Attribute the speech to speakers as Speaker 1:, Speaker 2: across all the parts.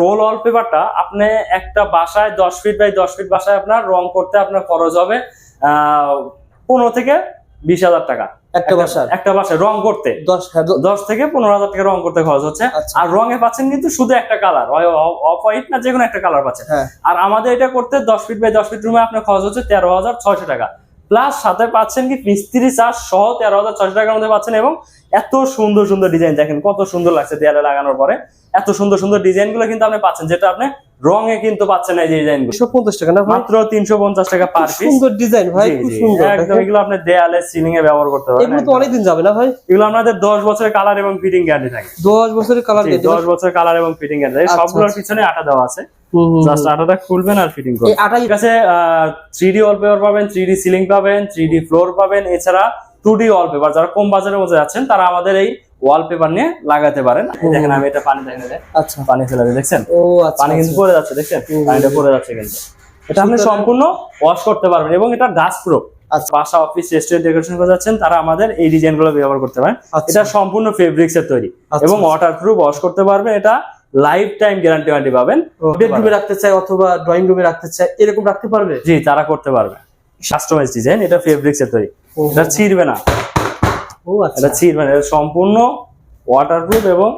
Speaker 1: Role ওয়ালপেপারটা আপনি একটা বাসায় দশ ফিট বাই দশ ফিট বাসায় আপনার রং করতে আপনার খরচ হবে পনেরো থেকে বিশ হাজার টাকা।
Speaker 2: একটা বাসার?
Speaker 1: একটা বাসায় রং করতে।
Speaker 2: দশ হ্যাঁ
Speaker 1: দশ থেকে পনেরো হাজার টাকা রং করতে খরচ হচ্ছে।
Speaker 2: আচ্ছা।
Speaker 1: আর রঙে পাচ্ছেন কিন্তু শুধু একটা কালার অফ হোয়াইট না যে কোনো একটা কালার পাচ্ছেন।
Speaker 2: হ্যাঁ।
Speaker 1: আর আমাদের এটা করতে দশ ফিট বাই দশ ফিট রুমে আপনার খরচ হচ্ছে তেরো হাজার ছয়শো টাকা। প্লাস সাথে পাচ্ছেন কি মিস্ত্রি চার্জ সহ তেরো হাজার ছয়শো টাকার মধ্যে পাচ্ছেন এবং এত সুন্দর সুন্দর ডিজাইন দেখেন কত সুন্দর লাগছে দেয়ালে লাগানোর পরে। এত সুন্দর সুন্দর ডিজাইনগুলো কিন্তু আপনি পাচ্ছেন যেটা আপনি রঙে কিন্তু পাচ্ছেন এই
Speaker 2: ডিজাইনগুলো। পঞ্চাশ টাকা না
Speaker 1: মাত্র তিনশো পঞ্চাশ টাকা পার পিস
Speaker 2: সুন্দর ডিজাইন ভাই
Speaker 1: একদম এগুলো আপনি দেয়ালে সিলিং এ ব্যবহার করতে পারেন
Speaker 2: এগুলো তো অনেকদিন যাবে না ভাই?
Speaker 1: এগুলো আপনাদের দশ বছরের কালার এবং ফিটিং গ্যারান্টি থাকে।
Speaker 2: দশ বছরের কালার
Speaker 1: দশ বছরের কালার এবং ফিটিং গ্যারান্টি
Speaker 2: আচ্ছা,
Speaker 1: সবগুলোর
Speaker 2: আচ্ছা।
Speaker 1: পিছনে আটা দেওয়া আছে। জাস্ট আটাটা খুলবেন আর ফিটিং করবেন। থ্রি ডি ওয়ালপেপার পাবেন থ্রি ডি সিলিং পাবেন থ্রি ডি ফ্লোর পাবেন এছাড়া টু ডি ওয়ালপেপার যারা কম বাজারের মধ্যে যাচ্ছেন তারা আমাদের এই ওয়ালপেপার নিয়ে লাগাতে পারেন। দেখেন আমি এটা পানি দেখেন
Speaker 2: আচ্ছা।
Speaker 1: পানি ফেলে দেখছেন?
Speaker 2: ও আচ্ছা
Speaker 1: পানি কিন্তু
Speaker 2: আচ্ছা।
Speaker 1: পড়ে যাচ্ছে দেখছেন? পানিটা পড়ে যাচ্ছে কিন্তু। এটা আপনি সম্পূর্ণ ওয়াশ করতে পারবেন এবং এটা ডাস্ট প্রুফ
Speaker 2: আচ্ছা।
Speaker 1: বাসা অফিস রেস্টুরেন্ট ডেকোরেশন করে যাচ্ছেন তারা আমাদের এই ডিজাইনগুলো ব্যবহার করতে পারেন। এটা সম্পূর্ণ ফেব্রিক্স এর তৈরি। এবং। ওয়াটার প্রুফ ওয়াশ করতে পারবেন। এটা লাইফ টাইম গ্যারান্টি ওয়ারেন্টি পাবেন
Speaker 2: বেডরুমে রাখতে চাই অথবা ড্রয়িং রুমে রাখতে চাই এরকম রাখতে পারবে?
Speaker 1: জি তারা করতে পারবে। কাস্টমাইজ ডিজাইন এটা ফেব্রিক্স এর তৈরি। এটা ছিঁড়বে না।
Speaker 2: ও আচ্ছা।
Speaker 1: এটা ছিঁড়বে না এটা সম্পূর্ণ ওয়াটার প্রুফ এবং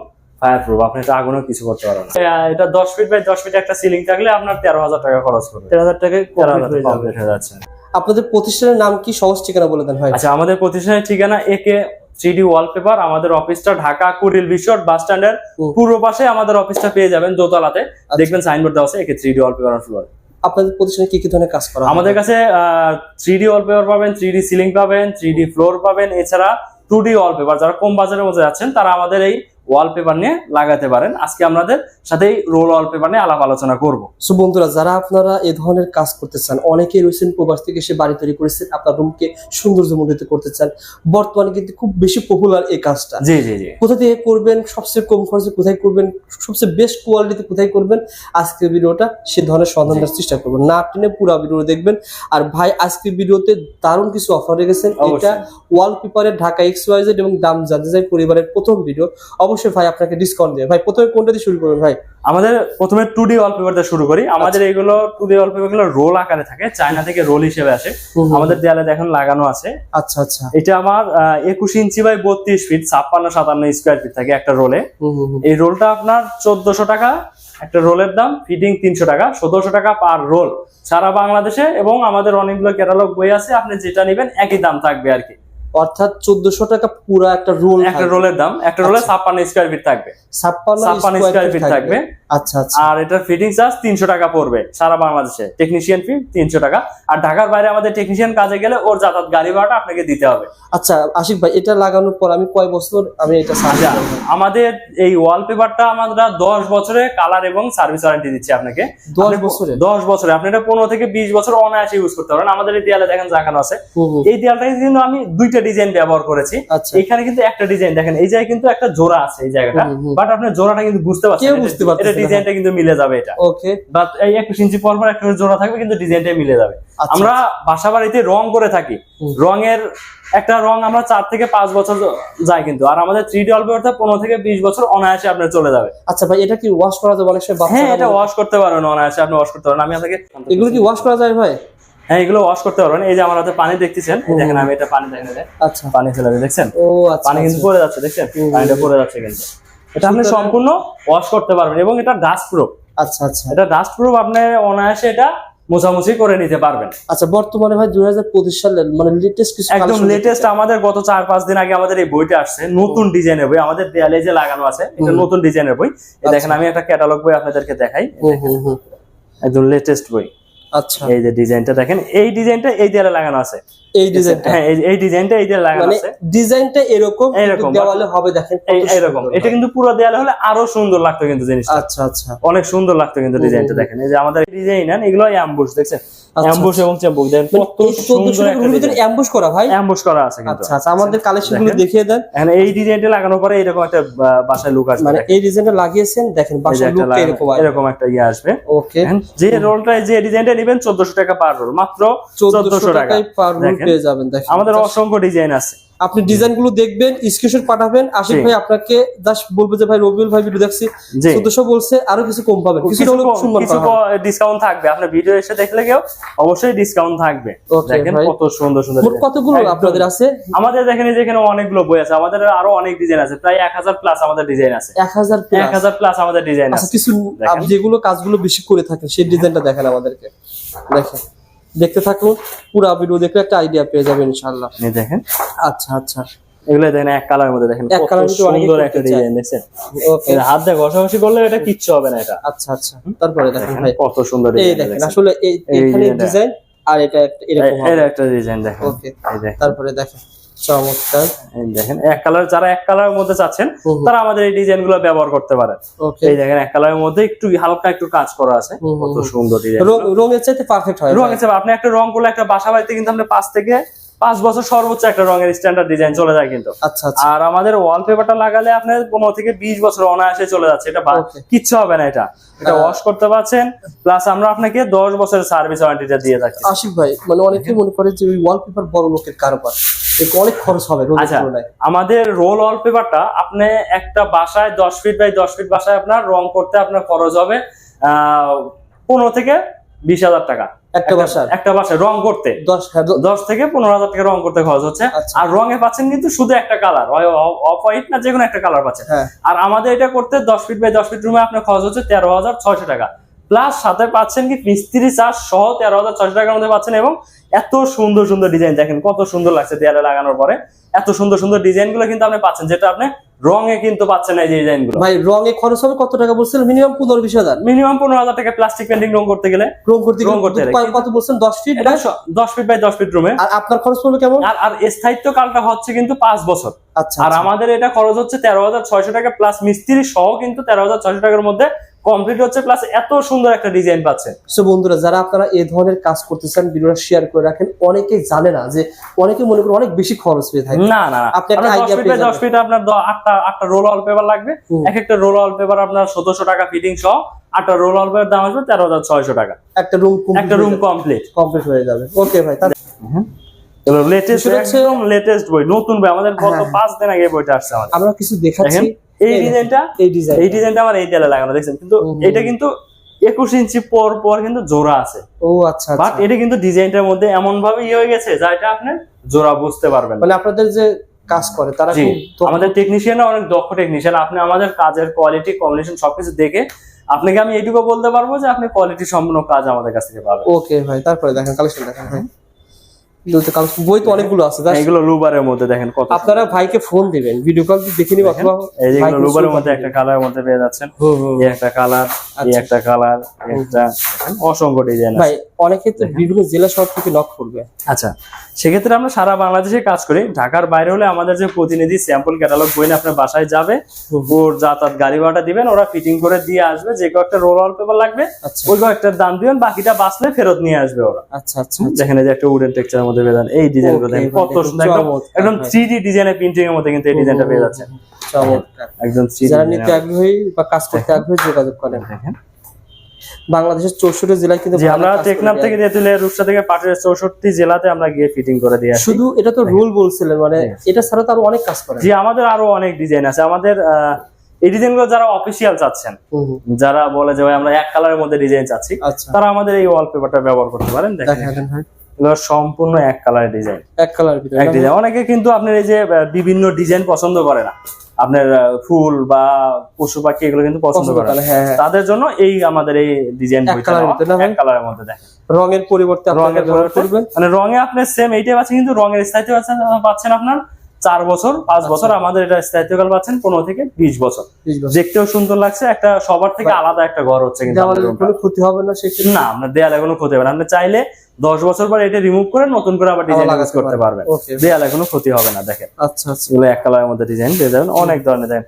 Speaker 1: ফায়ার প্রুফ আপনি এটা আগুনেও কিছু করতে পারবেন। এটা দশ ফিট বাই দশ ফিট একটা সিলিং থাকলে আপনার তেরো হাজার টাকা খরচ করবে
Speaker 2: তেরো হাজার টাকায় হয়ে
Speaker 1: কমপ্লিট হয়ে যাচ্ছে।
Speaker 2: আপনাদের প্রতিষ্ঠানের নাম কি সহজ ঠিকানা বলে দেন ভাই
Speaker 1: আচ্ছা আমাদের প্রতিষ্ঠানের ঠিকানা একে থ্রি ডি ওয়ালপেপার আমাদের অফিসটা ঢাকা কুড়িল বিশ্বর বাস স্ট্যান্ডের। পূর্ব পাশে আমাদের অফিসটা পেয়ে যাবেন দোতলাতে দেখবেন সাইনবোর্ড দেওয়া আছে একে থ্রিডি ওয়ালপেপার ফ্লোর
Speaker 2: আপনাদের প্রতিষ্ঠানে কি কি ধরনের কাজ করা?
Speaker 1: আমাদের কাছে থ্রিডি ওয়ালপেপার পাবেন থ্রিডি সিলিং পাবেন থ্রিডি ফ্লোর পাবেন এছাড়া টু ডি ওয়ালপেপার যারা কম বাজারের মধ্যে যাচ্ছেন তারা আমাদের এই ওয়ালপেপার নিয়ে লাগাতে পারেন। আজকে আমাদের সাথে রোল ওয়ালপেপার নিয়ে আলাপ আলোচনা করব।
Speaker 2: সো বন্ধুরা যারা আপনারা এই ধরনের কাজ করতে চান অনেকেই রয়েছেন প্রবাস থেকে এসে বাড়ি তৈরি করেছেন আপনার রুমকে সৌন্দর্যমণ্ডিত করতে চান বর্তমানে কিন্তু খুব বেশি পপুলার এই কাজটা।
Speaker 1: জি জি জি।
Speaker 2: কোথা থেকে করবেন সবচেয়ে কম খরচে কোথায় করবেন সবচেয়ে বেস্ট কোয়ালিটিতে কোথায় করবেন আজকের ভিডিওটা সে ধরনের সন্ধান দেওয়ার চেষ্টা করবেন না টেনে পুরো ভিডিও দেখবেন। আর ভাই আজকের ভিডিওতে দারুণ কিছু অফার রেখেছেন। এটা। ওয়ালপেপারের ঢাকা এক্স ওয়াইজেড এবং দাম জানতে চাই পরিবারের প্রথম ভিডিও। অবশ্যই ভাই আপনাকে ডিসকাউন্ট দেবে ভাই প্রথমে কোনটা দিয়ে শুরু করবেন ভাই?
Speaker 1: আমাদের প্রথমে টু ডি ওয়ালপেপার দিয়ে শুরু করি। আমাদের। এইগুলো টু ডি ওয়ালপেপারগুলো রোল আকারে থাকে চায়না থেকে রোল হিসেবে আসে। আমাদের দেয়ালে দেখেন লাগানো আছে।
Speaker 2: আচ্ছা আচ্ছা।
Speaker 1: এটা আমার একুশ ইঞ্চি বাই বত্রিশ ফিট ছাপ্পান্ন সাতান্ন স্কোয়ার ফিট থাকে একটা রোলে। এই রোলটা আপনার চোদ্দশো টাকা একটা রোলের দাম ফিটিং তিনশো টাকা সতেরোশো টাকা পার রোল সারা বাংলাদেশে এবং আমাদের অনেকগুলো ক্যাটালগ বই আছে আপনি যেটা নেবেন একই দাম থাকবে আর কি।
Speaker 2: অর্থাৎ চোদ্দশো টাকা পুরো একটা রোল
Speaker 1: একটা রোলের দাম একটা রোলে
Speaker 2: আচ্ছা।
Speaker 1: ছাপ্পান্ন স্কোয়ার ফিট থাকবে।
Speaker 2: ছাপ্পান্ন
Speaker 1: ছাপ্পান্ন স্কোয়ার ফিট থাকবে।
Speaker 2: আচ্ছা আচ্ছা।
Speaker 1: আর এটার ফিটিং চার্জ তিনশো টাকা পড়বে সারা বাংলাদেশে। টেকনিশিয়ান ফি তিনশো টাকা। আর ঢাকার বাইরে আমাদের টেকনিশিয়ান কাজে গেলে ওর যাতায়াত গাড়ি ভাড়াটা আপনাকে দিতে হবে।
Speaker 2: আচ্ছা আশিক ভাই এটা লাগানোর পর আমি কয় বছর আমি এটা
Speaker 1: আমাদের এই ওয়ালপেপারটা আমরা দশ বছরে কালার এবং সার্ভিস ওয়ারেন্টি দিচ্ছি আপনাকে।
Speaker 2: দশ
Speaker 1: আপনি
Speaker 2: বছরে?
Speaker 1: দশ বছরে। আপনি এটা পনেরো থেকে বিশ বছর অনায়াসে ইউজ করতে পারেন। আমাদের এই দেয়ালে দেখেন জাগানো আছে। এই দেয়ালটাকে কিন্তু আমি দুইটা ডিজাইন ব্যবহার করেছি। এখানে কিন্তু একটা ডিজাইন দেখেন এই জায়গায় কিন্তু একটা জোড়া আছে এই জায়গাটা। বাট আপনার জোড়াটা কিন্তু বুঝতে পারছেন
Speaker 2: বুঝতে পারতেছে
Speaker 1: এটা
Speaker 2: না।
Speaker 1: ডিজাইনটা কিন্তু মিলে যাবে এটা।
Speaker 2: ওকে
Speaker 1: বাট এই একুশ ইঞ্চি পর পর একটা জোড়া থাকবে কিন্তু ডিজাইনটা মিলে যাবে।
Speaker 2: আচ্ছা।
Speaker 1: আমরা বাসা বাড়িতে রং করে থাকি। রঙের একটা রং আমরা চার থেকে পাঁচ বছর যায় কিন্তু। আর আমাদের থ্রি ডি অল্প পনেরো থেকে বিশ বছর অনায়াসে আপনার চলে যাবে।
Speaker 2: আচ্ছা ভাই এটা কি ওয়াশ করা যাবে? অনেক সময়
Speaker 1: হ্যাঁ এটা ওয়াশ করতে পারবেন অনায়াসে আপনি ওয়াশ করতে পারবেন আমি আপনাকে
Speaker 2: এগুলো কি ওয়াশ করা যায় ভাই?
Speaker 1: হ্যাঁ এগুলো ওয়াশ করতে পারবেন এই যে আমার হাতে পানি দেখতেছেন দেখেন আমি এটা পানি দেখেন
Speaker 2: আচ্ছা।
Speaker 1: পানি ফেলে দেখছেন?
Speaker 2: ও আচ্ছা
Speaker 1: পানি কিন্তু
Speaker 2: আচ্ছা।
Speaker 1: পড়ে যাচ্ছে দেখছেন? পানিটা পড়ে যাচ্ছে কিন্তু। এটা আপনি সম্পূর্ণ ওয়াশ করতে পারবেন এবং এটা ডাস্ট প্রুফ
Speaker 2: আচ্ছা আচ্ছা।
Speaker 1: এটা ডাস্ট প্রুফ আপনি অনায়াসে এটা মোছামুছি করে নিতে পারবেন।
Speaker 2: আচ্ছা বর্তমানে ভাই দুই হাজার পঁচিশ সালের মানে লেটেস্ট কিছু
Speaker 1: একদম লেটেস্ট আমাদের গত চার পাঁচ দিন আগে আমাদের এই বইটা আসছে নতুন ডিজাইনের বই। আমাদের দেয়ালে যে লাগানো আছে এটা নতুন ডিজাইনের বই। এই দেখেন
Speaker 2: আচ্ছা।
Speaker 1: আমি একটা ক্যাটালগ বই আপনাদেরকে দেখাই। একদম লেটেস্ট বই।
Speaker 2: আচ্ছা।
Speaker 1: এই যে ডিজাইনটা দেখেন এই ডিজাইনটা এই দেয়ালে লাগানো আছে।
Speaker 2: এই ডিজাইনটা।
Speaker 1: হ্যাঁ এই- ডিজাইনটা এই দেয়ালে লাগানো
Speaker 2: মানে
Speaker 1: আছে।
Speaker 2: ডিজাইনটা এরকম
Speaker 1: এরকম,
Speaker 2: দেওয়ালে হবে দেখেন সুন্দর
Speaker 1: এটা কিন্তু পুরো দেয়ালে হলে আরও সুন্দর লাগতো কিন্তু জিনিসটা।
Speaker 2: আচ্ছা আচ্ছা।
Speaker 1: অনেক সুন্দর লাগতো কিন্তু ডিজাইনটা দেখেন। এই যে আমাদের ডিজাইন এগুলো অ্যাম্বুশ দেখছেন?
Speaker 2: আচ্ছা,
Speaker 1: অ্যাম্বুশ এবং চেম্বুক দেখেন
Speaker 2: মানে
Speaker 1: কত সুন্দর
Speaker 2: ভিতরে অ্যাম্বুশ করা ভাই?
Speaker 1: অ্যাম্বুশ করা আছে কিন্তু।
Speaker 2: আচ্ছা আচ্ছা আমাদের
Speaker 1: কালেকশনগুলো
Speaker 2: দেখিয়ে দেন।
Speaker 1: এখন এই ডিজাইনটা লাগানোর পরে এরকম একটা বাসায় লুক আসবে
Speaker 2: মানে। এই ডিজাইনটা লাগিয়েছেন দেখেন
Speaker 1: যে একটা
Speaker 2: লুক এরকম
Speaker 1: এরকম একটা ইয়ে আসবে।
Speaker 2: ওকে
Speaker 1: যে রোলটা যে ডিজাইনটা নেবেন চোদ্দশো টাকা পার রোল মাত্র চোদ্দশো টাকা।
Speaker 2: টাকায় পার রোল পেয়ে যাবেন দেখেন।
Speaker 1: আমাদের অসংখ্য ডিজাইন আছে।
Speaker 2: আপনি ডিজাইনগুলো দেখবেন স্ক্রিনশট পাঠাবেন আশিক ভাই আপনাকে জাস্ট বলব যে ভাই রবিউল ভাই ভিডিও দেখছি। চোদ্দশো বলছে আরও কিছু কম পাবেন।
Speaker 1: কিছু ডিসকাউন্ট থাকবে। আপনার ভিডিও এসে দেখলে কেউ অবশ্যই ডিসকাউন্ট থাকবে। দেখেন কত সুন্দর সুন্দর
Speaker 2: কতগুলো আপনাদের আছে?
Speaker 1: আমাদের দেখেন এই যে এখানে অনেকগুলো বই আছে। আমাদের আরও অনেক ডিজাইন আছে। প্রায় এক হাজার প্লাস আমাদের ডিজাইন আছে।
Speaker 2: এক হাজার
Speaker 1: এক হাজার প্লাস আমাদের ডিজাইন
Speaker 2: আচ্ছা
Speaker 1: আছে।
Speaker 2: কিছু। যেগুলো কাজগুলো বেশি করে থাকেন সেই ডিজাইনটা দেখেন আমাদেরকে। দেখেন। দেখতে থাকল পুরো ভিডিও দেখলে একটা আইডিয়া পেয়ে যাবেন ইনশাল্লাহ
Speaker 1: এই দেখেন।
Speaker 2: আচ্ছা আচ্ছা।
Speaker 1: এগুলো দেখেন এক কালার মধ্যে দেখেন
Speaker 2: এক কালার
Speaker 1: সুন্দর একটা ডিজাইন দেখছেন?
Speaker 2: ওকে
Speaker 1: এর হাত দিয়ে ঘষাঘষি করলে এটা কিচ্ছু হবে না এটা।
Speaker 2: আচ্ছা আচ্ছা। তারপরে দেখেন ভাই।
Speaker 1: কত সুন্দর
Speaker 2: এই দেখেন আসলে এখানে ডিজাইন আর এটা এরকম হবে।
Speaker 1: একটা ডিজাইন দেখেন।
Speaker 2: ওকে তারপরে দেখেন। চমৎকার।
Speaker 1: দেখেন এক কালার যারা এক কালারের মধ্যে চাচ্ছেন। তারা আমাদের এই ডিজাইনগুলো ব্যবহার করতে পারে এই দেখেন এক কালারের মধ্যে একটু হালকা একটু কাজ করা আছে। কত সুন্দর ডিজাইন
Speaker 2: রঙের চাইতে পারফেক্ট হয়
Speaker 1: রং চাইতে আপনি একটা রং করলে একটা বাসা বাড়িতে কিন্তু আপনি পাঁচ থেকে পাঁচ বছর সর্বোচ্চ একটা রঙের স্ট্যান্ডার্ড ডিজাইন চলে যায় কিন্তু।
Speaker 2: আচ্ছা আচ্ছা।
Speaker 1: আর আমাদের ওয়ালপেপারটা লাগালে আপনার পনেরো থেকে বিশ বছর অনায়াসে চলে যাচ্ছে। এটা কিচ্ছু হবে না এটা। এটা ওয়াশ করতে পারছেন প্লাস আমরা আপনাকে দশ বছরের সার্ভিস ওয়ারেন্টিটা দিয়ে থাকি
Speaker 2: আশিক ভাই মানে অনেকেই মনে করে যে ওই ওয়ালপেপার বড় লোকের কারবার অনেক খরচ হবে
Speaker 1: আচ্ছা আমাদের রোল ওয়ালপেপারটা আপনি একটা বাসায় দশ ফিট বাই দশ ফিট বাসায় আপনার রং করতে আপনার খরচ হবে আহ পনেরো থেকে বিশ হাজার টাকা।
Speaker 2: একটা বাসার?
Speaker 1: একটা বাসায় রং করতে।
Speaker 2: দশ দ-
Speaker 1: দশ। থেকে পনেরো হাজার টাকা রং করতে খরচ হচ্ছে। আর রঙে পাচ্ছেন কিন্তু শুধু একটা কালার অফ হোয়াইট না যে কোনো একটা কালার পাচ্ছেন। আর আমাদের এটা করতে দশ ফিট বাই দশ ফিট রুমে আপনার খরচ হচ্ছে তেরো হাজার ছয়শো টাকা। প্লাস সাথে পাচ্ছেন কি মিস্ত্রি চার্জ সহ তেরো হাজার ছয়শো টাকার মধ্যে পাচ্ছেন এবং এত সুন্দর সুন্দর ডিজাইন দেখেন কত সুন্দর লাগছে দেয়ালে লাগানোর পরে। এত সুন্দর সুন্দর ডিজাইনগুলো কিন্তু আপনি পাচ্ছেন যেটা আপনি রঙে কিন্তু পাচ্ছেন না এই ডিজাইনগুলো।
Speaker 2: ভাই রঙে খরচ হবে কত টাকা বলছেন? মিনিমাম পনেরো বিশ হাজার।
Speaker 1: মিনিমাম পনেরো হাজার টাকা প্লাস্টিক পেন্টিং রং করতে গেলে।
Speaker 2: রং করতে
Speaker 1: রং করতে
Speaker 2: কত- বলছেন? দশ ফিট
Speaker 1: দশ ফিট বাই দশ ফিট রুমে
Speaker 2: আর আপনার খরচ পড়বে কেমন?
Speaker 1: আর আর স্থায়িত্ব কালটা হচ্ছে কিন্তু পাঁচ বছর।
Speaker 2: আচ্ছা
Speaker 1: আর
Speaker 2: আচ্ছা।
Speaker 1: আমাদের এটা খরচ হচ্ছে তেরো হাজার ছয়শো টাকা প্লাস মিস্ত্রি সহ কিন্তু তেরো হাজার ছয়শো টাকার মধ্যে কমপ্লিট হচ্ছে প্লাস এত সুন্দর একটা ডিজাইন পাচ্ছেন
Speaker 2: সো বন্ধুরা যারা আপনারা এই ধরনের কাজ করতেছেন ভিডিওটা শেয়ার করে রাখেন। অনেকে জানে না যে অনেকে মনে করে অনেক বেশি খরচ হয়ে থাকে।
Speaker 1: না না।
Speaker 2: আপনি একটা
Speaker 1: ফিট
Speaker 2: পেয়ে যাবেন।
Speaker 1: ফিট আপনার দ- আটটা আটটা রোল অল পেপার লাগবে এক একটা রোল অল পেপার আপনার সতেরোশো টাকা ফিটিং সহ আটটা রোল অল পেপার দাম আসবে তেরো হাজার ছয়শো টাকা।
Speaker 2: একটা রুম
Speaker 1: একটা রুম কমপ্লিট
Speaker 2: কমপ্লিট হয়ে যাবে। ওকে ভাই তার
Speaker 1: এবার লেটেস্ট একদম লেটেস্ট বই নতুন বই। আমাদের গত
Speaker 2: হ্যাঁ।
Speaker 1: পাঁচ দিন আগে বইটা আসছে আমাদের।
Speaker 2: আমরা কিছু দেখাচ্ছি।
Speaker 1: এই ডিজাইনটা
Speaker 2: এই ডিজাইন
Speaker 1: এই ডিজাইনটা আমার এই দেয়ালে লাগানো দেখছেন? কিন্তু এটা কিন্তু একুশ ইঞ্চি পর পর কিন্তু জোড়া আছে।
Speaker 2: ও আচ্ছা
Speaker 1: বাট
Speaker 2: আচ্ছা।
Speaker 1: এটা কিন্তু ডিজাইনটার মধ্যে এমন ভাবে ইয়ে হয়ে গেছে যা এটা আপনি জোড়া বুঝতে পারবেন।
Speaker 2: মানে আপনাদের যে কাজ করে তারা
Speaker 1: আমাদের টেকনিশিয়ানরা অনেক দক্ষ টেকনিশিয়ান আপনি আমাদের কাজের কোয়ালিটি কম্বিনেশন সবকিছু দেখে আপনাকে আমি এটুকু বলতে পারব যে আপনি কোয়ালিটি সম্পূর্ণ কাজ আমাদের কাছ থেকে পাবেন।
Speaker 2: ওকে ভাই তারপরে দেখেন কালেকশন দেখেন ভাই বই তো অনেকগুলো আছে
Speaker 1: এগুলো লুবারের মধ্যে দেখেন কত।
Speaker 2: আপনারা ভাইকে ফোন দিবেন ভিডিও কল দেখে নিব অথবা
Speaker 1: এই যেগুলো লুবারের মধ্যে একটা মধ্যে পেয়ে যাচ্ছেন।
Speaker 2: হুম, হুম।
Speaker 1: এই একটা কালার এই
Speaker 2: আচ্ছা।
Speaker 1: একটা কালার একটা অসংখ্য ডিজাইন
Speaker 2: ভাই অনেকে তো বিভিন্ন জেলা শহর থেকে নক করবে।
Speaker 1: আচ্ছা সেক্ষেত্রে আমরা সারা বাংলাদেশে কাজ করি। ঢাকার বাইরে হলে আমাদের যে প্রতিনিধি স্যাম্পল ক্যাটালগ বই আপনার বাসায় যাবে ওর যাতায়াত গাড়ি ভাড়া দিবেন ওরা ফিটিং করে দিয়ে আসবে যে কয়েকটা রোল অল পেপার লাগবে
Speaker 2: আচ্ছা।
Speaker 1: ওই কয়েকটার দাম দিবেন বাকিটা বাঁচলে ফেরত নিয়ে আসবে ওরা।
Speaker 2: আচ্ছা আচ্ছা
Speaker 1: দেখেন এই যে একটা উডেন টেক্সচারের মধ্যে পেয়ে যান। এই
Speaker 2: ডিজাইনগুলো
Speaker 1: কত সুন্দর একদম। থ্রি ডি ডিজাইনের প্রিন্টিং এর মধ্যে কিন্তু এই ডিজাইনটা পেয়ে যাচ্ছে
Speaker 2: চমৎকার।
Speaker 1: একদম
Speaker 2: যারা নিতে আগ্রহী বা কাজ করতে আগ্রহী যোগাযোগ করেন।
Speaker 1: দেখেন।
Speaker 2: বাংলাদেশের চৌষট্টি জেলায় কিন্তু
Speaker 1: আমরা টেকনাফ। থেকে তেতুলিয়া রূপসা থেকে পাটের চৌষট্টি জেলাতে আমরা গিয়ে ফিটিং করে দিয়ে
Speaker 2: শুধু এটা তো রুল বলছিলেন মানে এটা ছাড়া তো আরও অনেক কাজ করে
Speaker 1: জি আমাদের আরও অনেক ডিজাইন আছে। আমাদের এই ডিজাইনগুলো যারা অফিসিয়াল চাচ্ছেন। যারা বলে যে ভাই আমরা এক কালারের মধ্যে ডিজাইন চাচ্ছি
Speaker 2: আচ্ছা।
Speaker 1: তারা আমাদের এই ওয়ালপেপারটা ব্যবহার করতে পারেন। দেখেন। এগুলো সম্পূর্ণ এক কালারের ডিজাইন
Speaker 2: এক কালার ভিতরে
Speaker 1: এক ডিজাইন অনেকে কিন্তু আপনার এই যে বিভিন্ন ডিজাইন পছন্দ করে না। আপনার ফুল বা পশু পাখি এগুলো কিন্তু পছন্দ করে
Speaker 2: হ্যাঁ হ্যাঁ।
Speaker 1: তাদের জন্য এই আমাদের এই ডিজাইন
Speaker 2: এক
Speaker 1: কালারের মধ্যে দেখেন
Speaker 2: রঙের পরিবর্তে
Speaker 1: রঙের পরিবর্তে। মানে রঙে আপনি সেম এইটাই পাচ্ছেন কিন্তু রঙের স্থায়িত্ব পাচ্ছেন আপনার চার বছর পাঁচ
Speaker 2: আচ্ছা।
Speaker 1: বছর আমাদের এটা স্থায়িত্বকাল পাচ্ছেন পনেরো থেকে বিশ বছর। দেখতেও সুন্দর লাগছে একটা সবার থেকে আলাদা একটা ঘর হচ্ছে কিন্তু
Speaker 2: ক্ষতি হবে না
Speaker 1: না আপনার দেয়ালে কোনো ক্ষতি হবে না। আপনি চাইলে দশ বছর পর এটা রিমুভ করে নতুন করে আবার ডিজাইন ইউজ করতে
Speaker 2: পারবেন।
Speaker 1: দেয়ালে কোনো ক্ষতি হবে না দেখেন।
Speaker 2: আচ্ছা আচ্ছা।
Speaker 1: এক কালারের মধ্যে ডিজাইন পেয়ে যাবেন অনেক ধরনের দেন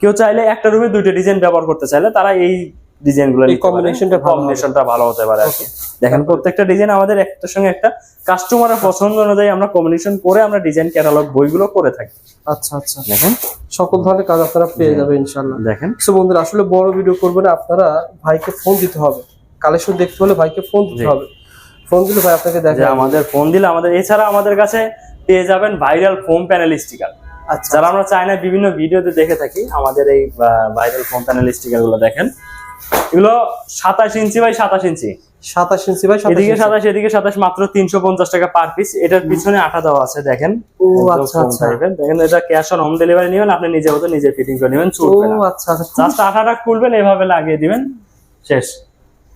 Speaker 1: কেউ চাইলে একটা রুমে দুইটা ডিজাইন ব্যবহার করতে চাইলে তারা এই
Speaker 2: এই ভালো
Speaker 1: কম্বিনেশনটা ভালো হতে পারে আর। দেখেন প্রত্যেকটা ডিজাইন আমাদের একটার সঙ্গে একটা কাস্টমারের পছন্দ অনুযায়ী আমরা কম্বিনেশন করে আমরা ডিজাইন ক্যাটালগ বইগুলো করে থাকি।
Speaker 2: আচ্ছা আচ্ছা।
Speaker 1: দেখেন।
Speaker 2: সকল ধরনের কাজ আপনারা পেয়ে যাবেন
Speaker 1: দেখেন।
Speaker 2: সো বন্ধুরা আসলে বড় ভিডিও করবেন আপনারা ভাইকে ফোন দিতে হবে। কালেকশন দেখতে হলে ভাইকে ফোন দিতে হবে। ফোন দিলে ভাই আপনাকে দেখা
Speaker 1: আমাদের ফোন দিলে আমাদের এছাড়া আমাদের কাছে পেয়ে যাবেন ভাইরাল ফোম প্যানেল স্টিকার
Speaker 2: আচ্ছা।
Speaker 1: যারা আমরা চায়না বিভিন্ন ভিডিওতে দেখে থাকি আমাদের এই ভাইরাল ফোম প্যানেল স্টিকারগুলো দেখেন। এগুলো সাতাশ ইঞ্চি বাই সাতাশ ইঞ্চি।
Speaker 2: সাতাশ ইঞ্চি সাতাশ
Speaker 1: এদিকে। সাতাশ এদিকে সাতাশ মাত্র তিনশো পঞ্চাশ টাকা পার পিস এটার পিছনে আঠা দেওয়া আছে দেখেন।
Speaker 2: ও আচ্ছা আচ্ছা।
Speaker 1: দেখেন এটা ক্যাশ অন হোম ডেলিভারি নেবেন আপনি নিজে মতো নিজে ফিটিং করে নেবেন চুলবে না।
Speaker 2: আচ্ছা আচ্ছা।
Speaker 1: জাস্ট আঠাটা খুলবেন এভাবে লাগিয়ে দিবেন। শেষ।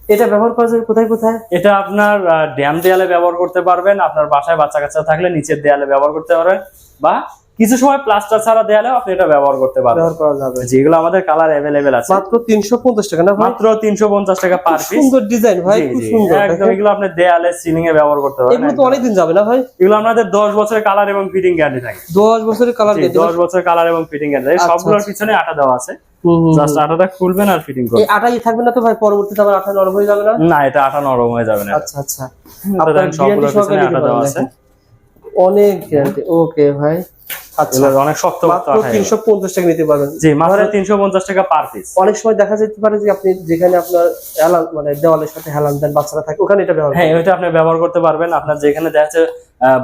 Speaker 2: এটা ব্যবহার করা যায় কোথায় কোথায়?
Speaker 1: এটা আপনার ড্যাম দেয়ালে ব্যবহার করতে পারবেন। আপনার বাসায় বাচ্চা কাচ্চা থাকলে নিচের দেয়ালে ব্যবহার করতে পারবেন। বা কিছু সময় প্লাস্টার ছাড়া দেয়ালেও আপনি এটা ব্যবহার করতে পারবেন।
Speaker 2: ব্যবহার করা যাবে।
Speaker 1: যেগুলো আমাদের কালার অ্যাভেলেবেল আছে।
Speaker 2: মাত্র তিনশো পঞ্চাশ টাকা না
Speaker 1: মাত্র তিনশো পঞ্চাশ টাকা পার পিস
Speaker 2: সুন্দর ডিজাইন ভাই খুব সুন্দর।
Speaker 1: একদম এগুলো আপনি দেয়ালে সিলিং এ ব্যবহার করতে পারবেন।
Speaker 2: এগুলো তো অনেকদিন যাবে না ভাই?
Speaker 1: এগুলো আমাদের দশ বছরের কালার এবং ফিটিং গ্যারান্টি থাকে।
Speaker 2: দশ বছরের কালার
Speaker 1: জি, দশ বছরের কালার এবং ফিটিং গ্যারান্টি
Speaker 2: আচ্ছা,
Speaker 1: সবগুলোর
Speaker 2: আচ্ছা।
Speaker 1: পিছনে আটা দেওয়া আছে। জাস্ট আটাটা খুলবেন আর ফিটিং
Speaker 2: এই
Speaker 1: করবেন
Speaker 2: আটাই থাকবে না তো ভাই? পরবর্তীতে আবার আটা নরম হয়ে যাবে না?
Speaker 1: না এটা আটা নরম হয়ে যাবে না।
Speaker 2: আচ্ছা আচ্ছা।
Speaker 1: এটা
Speaker 2: আপনার
Speaker 1: সবগুলোর পিছনে আটা দেওয়া আছে।
Speaker 2: অনেক গ্যারান্টি ওকে ভাই।
Speaker 1: অনেক শক্ত শক্ত
Speaker 2: মাত্র তিনশো পঞ্চাশ টাকা নিতে পারবেন।
Speaker 1: জি মাত্র তিনশো পঞ্চাশ টাকা পার পিস
Speaker 2: অনেক সময় দেখা যেতে পারে যে আপনি যেখানে আপনার হেলান মানে দেওয়ালের সাথে হেলান দেন বাচ্চারা থাকে ওখানে এটা ব্যবহার
Speaker 1: হ্যাঁ ওইটা আপনি ব্যবহার করতে পারবেন। আপনার যেখানে দেখা যাচ্ছে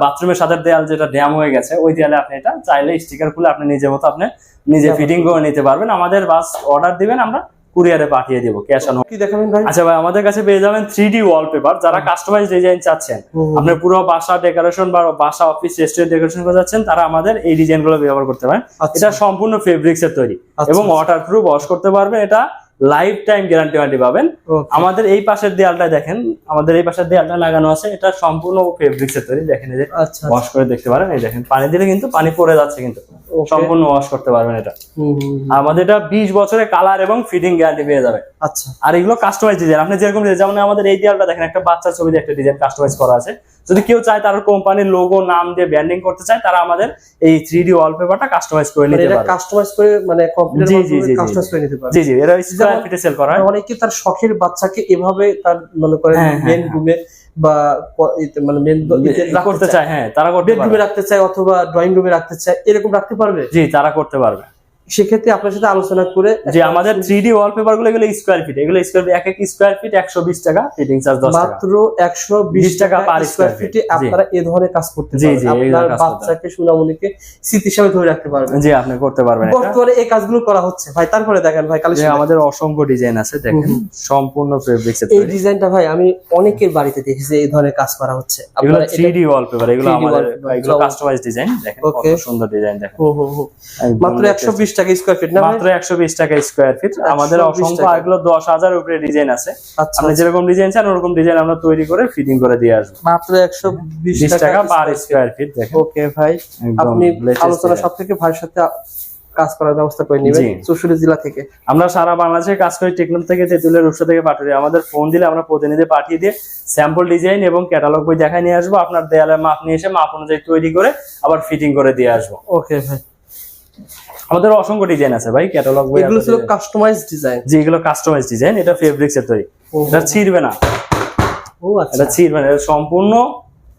Speaker 1: বাথরুমের সাথে দেয়াল যেটা ড্যাম হয়ে গেছে ওই দেয়ালে আপনি এটা চাইলে স্টিকার খুলে আপনি নিজের মতো আপনি নিজে ফিটিং করে নিতে পারবেন। আমাদের বাস অর্ডার দিবেন আমরা কুরিয়ারে পাঠিয়ে দেবো ক্যাশ অন
Speaker 2: কি দেখাবেন ভাই?
Speaker 1: আচ্ছা ভাই আমাদের কাছে পেয়ে যাবেন থ্রি ডি ওয়ালপেপার যারা কাস্টমাইজ ডিজাইন চাচ্ছেন।
Speaker 2: আপনার
Speaker 1: আপনি পুরো বাসা ডেকোরেশন বা বাসা অফিস রেস্টুরেন্ট ডেকোরেশন করতে চাচ্ছেন তারা আমাদের এই ডিজাইনগুলো ব্যবহার করতে পারেন।
Speaker 2: আচ্ছা।
Speaker 1: এটা সম্পূর্ণ ফেব্রিক্স এর তৈরি
Speaker 2: আচ্ছা,
Speaker 1: এবং
Speaker 2: ওয়াটারপ্রুফ
Speaker 1: ওয়াটার প্রুফ ওয়াশ করতে পারবেন। এটা লাইফ টাইম গ্যারান্টি ওয়ারেন্টি পাবেন আমাদের এই পাশের দেয়ালটা দেখেন আমাদের এই পাশের দেয়ালটা লাগানো আছে। এটা সম্পূর্ণ ফেব্রিক্স এর তৈরি দেখেন এই যে
Speaker 2: আচ্ছা
Speaker 1: ওয়াশ করে দেখতে পারেন। এই দেখেন পানি দিলে কিন্তু পানি পড়ে যাচ্ছে কিন্তু। সম্পূর্ণ ওয়াশ করতে পারবেন এটা। আমাদের এটা বিশ বছরের কালার এবং ফিটিং গ্যারান্টি পেয়ে যাবে
Speaker 2: আচ্ছা।
Speaker 1: আর এগুলো কাস্টমাইজ ডিজাইন আপনি যেরকম যেমন আমাদের এই দেয়ালটা দেখেন একটা বাচ্চার ছবি একটা ডিজাইন কাস্টমাইজ করা আছে। যদি কেউ চায় তার কোম্পানির লোগো নাম দিয়ে ব্র্যান্ডিং করতে চায় তারা আমাদের এই থ্রি ডি ওয়ালপেপারটা কাস্টমাইজ করে নিতে
Speaker 2: এটা কাস্টমাইজ করে মানে কম্পিউটার
Speaker 1: জি, জি, জি, জি,
Speaker 2: কাস্টমাইজ। করে নিতে পারবে।
Speaker 1: জি জি এটা
Speaker 2: যেমন-
Speaker 1: ফিটে সেল করা হয়
Speaker 2: অনেকে তার শখের বাচ্চাকে এভাবে তার মনে করে
Speaker 1: হ্যাঁ, হ্যাঁ,
Speaker 2: মেন
Speaker 1: হ্যাঁ।
Speaker 2: রুমে বা এতে মানে মেন
Speaker 1: করতে চায়। হ্যাঁ তারা
Speaker 2: বেডরুমে রাখতে চায় অথবা ড্রয়িং রুমে রাখতে চায় এরকম রাখতে পারবে?
Speaker 1: জি তারা করতে পারবে।
Speaker 2: সেক্ষেত্রে আপনার সাথে আলোচনা করে
Speaker 1: যে আমাদের থ্রি ডি ওয়ালপেপারগুলো এগুলো স্কোয়ার ফিট এগুলো স্কোয়ার এক এক স্কোয়ার ফিট একশো বিশ টাকা ফিটিং চার্জ দশ
Speaker 2: মাত্র একশো বিশ
Speaker 1: টাকা
Speaker 2: পার স্কোয়ার। ফিটে আপনারা এ ধরনের কাজ করতে পারবেন। আপনার বাচ্চাকে সুনামনিকে স্মৃতি হিসাবে ধরে রাখতে পারবেন।
Speaker 1: জি আপনি করতে পারবেন
Speaker 2: বর্তমানে এই কাজগুলো করা হচ্ছে। ভাই তারপরে দেখেন ভাই কালেকশন
Speaker 1: আমাদের অসংখ্য ডিজাইন আছে দেখেন সম্পূর্ণ ফেব্রিক্স
Speaker 2: এই ডিজাইনটা ভাই আমি অনেকের বাড়িতে দেখেছি এই ধরনের কাজ করা হচ্ছে।
Speaker 1: এগুলো
Speaker 2: আপনারা
Speaker 1: থ্রি ডি ওয়ালপেপার এগুলো আমাদের এগুলো কাস্টমাইজ ডিজাইন দেখেন কত সুন্দর ডিজাইন দেখেন।
Speaker 2: মাত্র একশো বিশ টাকা স্কোয়ার ফিট না
Speaker 1: মাত্র একশো বিশ টাকা স্কোয়ার ফিট আমাদের
Speaker 2: 120
Speaker 1: অসংখ্য
Speaker 2: টাকা।
Speaker 1: দশ হাজার উপরে ডিজাইন আছে।
Speaker 2: আচ্ছা।
Speaker 1: আপনি যেরকম ডিজাইন চান ওরকম ডিজাইন আমরা তৈরি করে ফিটিং করে দিয়ে আসব।
Speaker 2: মাত্র একশো বিশ
Speaker 1: বিশ টাকা পার। স্কোয়ার ফিট দেখেন।
Speaker 2: ওকে ভাই আপনি আলোচনা
Speaker 1: design।
Speaker 2: সব থেকে ভাইয়ের সাথে কাজ করার ব্যবস্থা করে নেবেন। চৌষট্টি জেলা থেকে।
Speaker 1: আমরা সারা বাংলাদেশে কাজ করি টেকনোল থেকে তেঁতুলের রূপসা থেকে পাঠিয়ে আমাদের ফোন দিলে আমরা প্রতিনিধি পাঠিয়ে দিয়ে স্যাম্পল ডিজাইন এবং ক্যাটালগ বই দেখায় নিয়ে আসব। আপনার দেয়ালের মাপ নিয়ে এসে মাপ অনুযায়ী তৈরি করে আবার ফিটিং করে দিয়ে আসব।
Speaker 2: ওকে ভাই।
Speaker 1: আমাদের অসংখ্য ডিজাইন আছে ভাই ক্যাটালগ বই
Speaker 2: এগুলো ছিল কাস্টমাইজ ডিজাইন
Speaker 1: যে এগুলো কাস্টমাইজ ডিজাইন এটা ফেব্রিক্স এর তৈরি। এটা ছিঁড়বে না।
Speaker 2: ও আচ্ছা।
Speaker 1: এটা ছিঁড়বে না এটা সম্পূর্ণ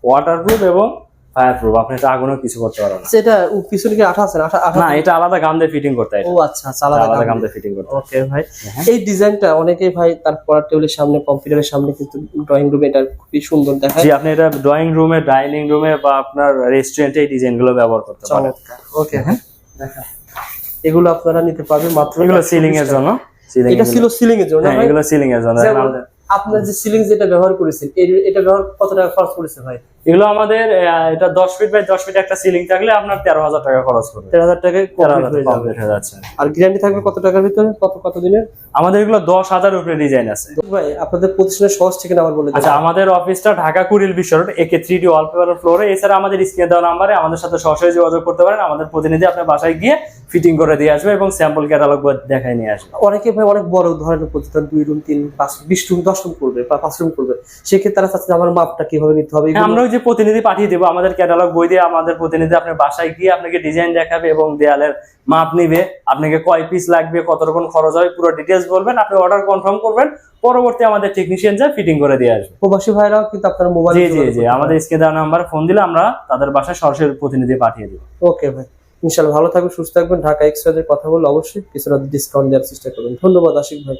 Speaker 1: ওয়াটারপ্রুফ এবং ফায়ারপ্রুফ আপনি এটা আগুনও কিছু করতে পারবেন না।
Speaker 2: সেটা পিছনে কি আঠা আছে না? আঠা
Speaker 1: না এটা আলাদা গাম দিয়ে ফিটিং করতে হয়
Speaker 2: ও আচ্ছা আচ্ছা আলাদা
Speaker 1: আলাদা
Speaker 2: গাম দিয়ে।
Speaker 1: ফিটিং করতে।
Speaker 2: ওকে ভাই।
Speaker 1: হ্যাঁ।
Speaker 2: এই ডিজাইনটা অনেকেই ভাই তার পড়ার টেবিলের সামনে কম্পিউটারের সামনে কিন্তু ড্রয়িং রুমে এটা খুবই সুন্দর দেখায়।
Speaker 1: জি আপনি এটা ড্রয়িং রুমে ডাইনিং রুমে বা আপনার রেস্টুরেন্টে এই ডিজাইনগুলো ব্যবহার করতে পারেন।
Speaker 2: ওকে হ্যাঁ। দেখা। এগুলো আপনারা নিতে পারবেন মাত্র
Speaker 1: এগুলো
Speaker 2: 120
Speaker 1: সিলিং এর জন্য।
Speaker 2: এটা ছিল সিলিং এর জন্য।
Speaker 1: এগুলো সিলিং এর জন্য।
Speaker 2: আপনার যে সিলিং যেটা ব্যবহার করেছেন এটা ব্যবহার কত টাকা খরচ করেছে ভাই?
Speaker 1: এগুলো আমাদের এটা দশ ফিট বাই দশ ফিট একটা সিলিং থাকলে আপনার তেরো হাজার টাকা খরচ করবে
Speaker 2: তেরো হাজার টাকায় হয়ে
Speaker 1: যাচ্ছে।
Speaker 2: আর গ্যারান্টি থাকবে কত টাকার ভিতরে? কত কত দিনের?
Speaker 1: আমাদের এগুলো দশ হাজার উপরে ডিজাইন আছে।
Speaker 2: ভাই আপনাদের প্রতিষ্ঠানের সহজ ঠিকানা আবার বলে
Speaker 1: আচ্ছা আমাদের অফিসটা ঢাকা কুড়িল বিশ্ব রোড একে থ্রি ডি ওয়ালপেপার ফ্লোরে এছাড়া আমাদের স্ক্রিনে দেওয়া নাম্বারে আমাদের সাথে সরাসরি যোগাযোগ করতে পারেন। আমাদের প্রতিনিধি আপনার বাসায় গিয়ে ফিটিং করে দিয়ে আসবে এবং স্যাম্পল ক্যাটালগ দেখায় নিয়ে আসবে।
Speaker 2: অনেকে ভাই অনেক বড় ধরনের প্রতিষ্ঠান দুই রুম তিন পাঁচ বিশ রুম দশ রুম করবে বা পাঁচ রুম করবে। সেক্ষেত্রে তারা চাচ্ছে আমার মাপটা কীভাবে নিতে হবে?
Speaker 1: হ্যাঁ, আমরা যে প্রতিনিধি পাঠিয়ে দেবো আমাদের ক্যাটালগ বই দিয়ে আমাদের প্রতিনিধি আপনার বাসায় গিয়ে আপনাকে ডিজাইন দেখাবে এবং দেয়ালের মাপ নিবে। আপনাকে কয় পিস লাগবে কত রকম খরচ হবে পুরো ডিটেলস বলবেন আপনি অর্ডার কনফার্ম করবেন পরবর্তী আমাদের টেকনিশিয়ান যা ফিটিং করে দিয়ে আসবে।
Speaker 2: প্রবাসী ভাইরাও কিন্তু আপনার মোবাইল
Speaker 1: জি জি জি আমাদের স্ক্রিনে দেওয়া নাম্বার ফোন দিলে আমরা তাদের বাসায় সরাসরি প্রতিনিধি পাঠিয়ে দেবো।
Speaker 2: ওকে ভাই। ইনশাল্লাহ ভালো থাকবেন সুস্থ থাকবেন। ঢাকা এক্সপ্রেসের কথা বলে অবশ্যই কিছুটা ডিসকাউন্ট দেওয়ার চেষ্টা করবেন। ধন্যবাদ আশিক ভাই।